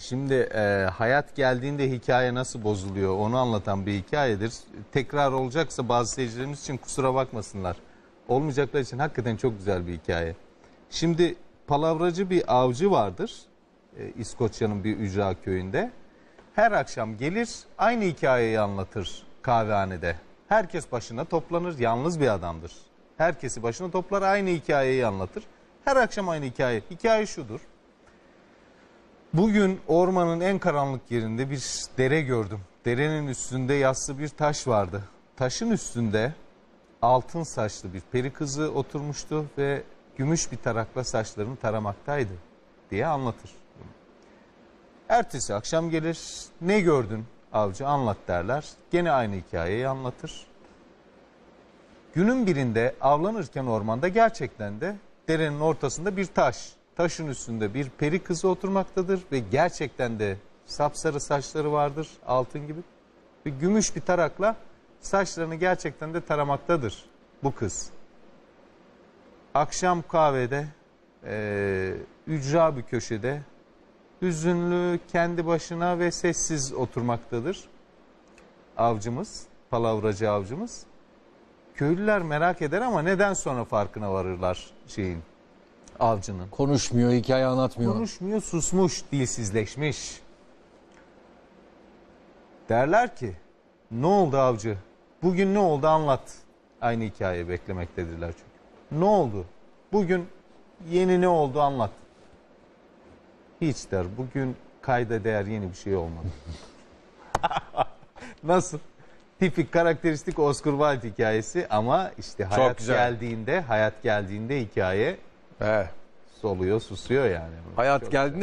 Şimdi e, hayat geldiğinde hikaye nasıl bozuluyor onu anlatan bir hikayedir. Tekrar olacaksa bazı seyircilerimiz için kusura bakmasınlar. Olmayacaklar için hakikaten çok güzel bir hikaye. Şimdi palavracı bir avcı vardır. e, İskoçya'nın bir ücra köyünde. Her akşam gelir aynı hikayeyi anlatır kahvehanede. Herkes başına toplanır. Yalnız bir adamdır. Herkesi başına toplar aynı hikayeyi anlatır. Her akşam aynı hikaye. Hikaye şudur. Bugün ormanın en karanlık yerinde bir dere gördüm. Derenin üstünde yassı bir taş vardı. Taşın üstünde altın saçlı bir peri kızı oturmuştu ve gümüş bir tarakla saçlarını taramaktaydı diye anlatır. Ertesi akşam gelir. Ne gördün avcı anlat derler. Gene aynı hikayeyi anlatır. Günün birinde avlanırken ormanda gerçekten de derenin ortasında bir taş. Taşın üstünde bir peri kızı oturmaktadır ve gerçekten de sapsarı saçları vardır altın gibi. Ve gümüş bir tarakla saçlarını gerçekten de taramaktadır bu kız. Akşam kahvede eee ücra bir köşede hüzünlü kendi başına ve sessiz oturmaktadır. Avcımız, palavracı avcımız. Köylüler merak eder ama neden sonra farkına varırlar şeyin avcının. Konuşmuyor, hikaye anlatmıyor. Konuşmuyor, susmuş, dilsizleşmiş. Derler ki, ne oldu avcı? Bugün ne oldu anlat. Aynı hikayeyi beklemektedirler çünkü. Ne oldu? Bugün yeni ne oldu anlat. Hiç der, bugün kayda değer yeni bir şey olmadı. Nasıl? Tipik karakteristik Oscar Wilde hikayesi ama işte hayat güzel. geldiğinde, hayat geldiğinde hikaye He. soluyor, susuyor yani. Hayat Çok geldiğinde